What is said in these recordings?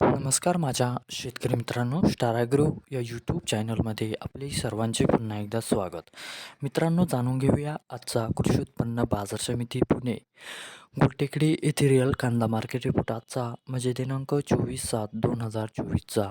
नमस्कार माझ्या शेतकरी मित्रांनो स्टाराग्रो या यूट्यूब चॅनलमध्ये आपले सर्वांचे पुन्हा एकदा स्वागत. मित्रांनो जाणून घेऊया आजचा कृषी उत्पन्न बाजार समिती पुणे. गुलटेकडी येथे रिअल कांदा मार्केट रिपोर्ट आजचा म्हणजे दिनांक चोवीस सात दोन हजार चोवीसचा.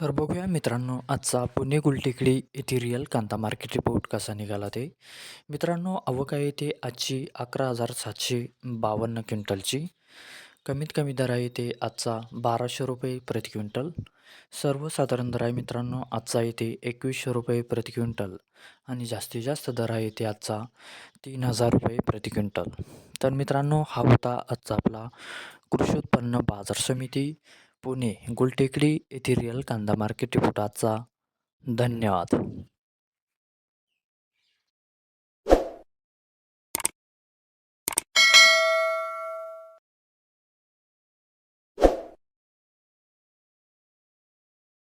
तर बघूया मित्रांनो आजचा पुणे गुलटेकडी येथे कांदा मार्केट रिपोर्ट कसा निघाला ते. मित्रांनो अवका येते आजची अकरा हजार सातशे बावन्न क्विंटलची. कमीत कमी दर आहे ते आजचा बाराशे रुपये प्रति क्विंटल. सर्वसाधारण दर आहे मित्रांनो आजचा येते एकवीसशे रुपये प्रति क्विंटल. आणि जास्तीत जास्त दर आहे ते आजचा तीन हजार रुपये प्रति क्विंटल. तर मित्रांनो हा होता आजचा आपला कृषी उत्पन्न बाजार समिती. पुणे गुलटेकडी येथे रिअल कांदा मार्केट रिपोर्ट आजचा धन्यवाद.